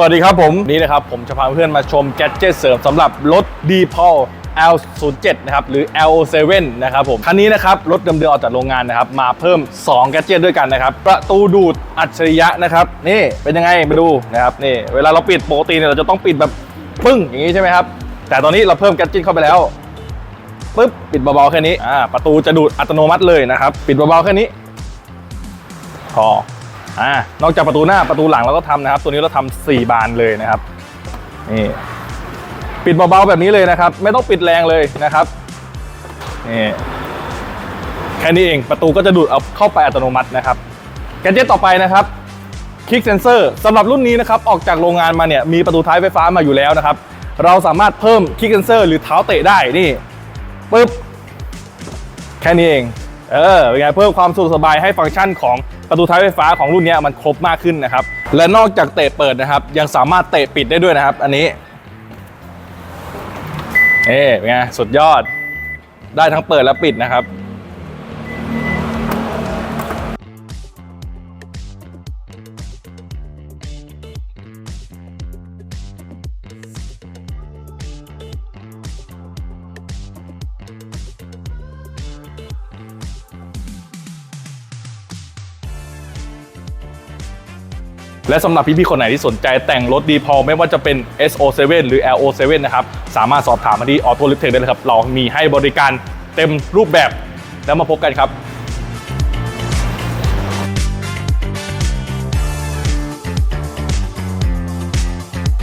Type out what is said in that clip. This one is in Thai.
สวัสดีครับผมนี่นะครับผมจะพาเพื่อนมาชมแกดเจิตเสริมสำหรับรถ d p a l L07 นะครับหรือ L07 นะครับผมคันนี้นะครับรถเดิมๆออกจากโรงงานนะครับมาเพิ่ม2แกดเจิตด้วยกันนะครับประตูดูดอัจฉริยะนะครับนี่เป็นยังไงมาดูนะครับนี่เวลาเราปิดปกติเนี่ยเราจะต้องปิดแบบปึ้งอย่างนี้ใช่ไหมครับแต่ตอนนี้เราเพิ่มแกดเจิตเข้าไปแล้วปึ๊บปิดเบาๆแค่นี้อ่าประตูจะดูดอัตโนมัติเลยนะครับ ปิดเบาๆแค่นี้พอ อ่านอกจากประตูหน้าประตูหลังเราก็ทำนะครับ ตัวนี้เราทำสี่บานเลยนะครับนี่ปิดเบาๆแบบนี้เลยนะครับ ไม่ต้องปิดแรงเลยนะครับนี่แค่นี้เองประตูก็จะดูดเอาเข้าไปอัตโนมัตินะครับแกนเจ็ตต่อไปนะครับคลิกเซนเซอร์สำหรับรุ่นนี้นะครับออกจากโรงงานมาเนี่ยมีประตูท้ายไฟฟ้ามาอยู่แล้วนะครับ เราสามารถเพิ่มคลิกเซนเซอร์หรือเท้าเตะได้นี่ปึ๊บแค่นี้เอง เออเป็นไงเพิ่มความสะดวกสบายให้ฟังก์ชันของประตูท้ายไฟฟ้าของรุ่นนี้มันครบมากขึ้นนะครับ และนอกจากเตะเปิดนะครับ ยังสามารถเตะปิดได้ด้วยนะครับ อันนี้เอ๊เป็นไงสุดยอดได้ทั้งเปิดและปิดนะครับ และสำหรับพี่ๆคนไหนที่สนใจแต่งรถดีพอไม่ว่าจะเป็น SO7 หรือ LO7 นะครับ สามารถสอบถามมาที่ Auto l i f t e ได้เลยครับ เรามีให้บริการเต็มรูปแบบแล้วมาพบกันครับ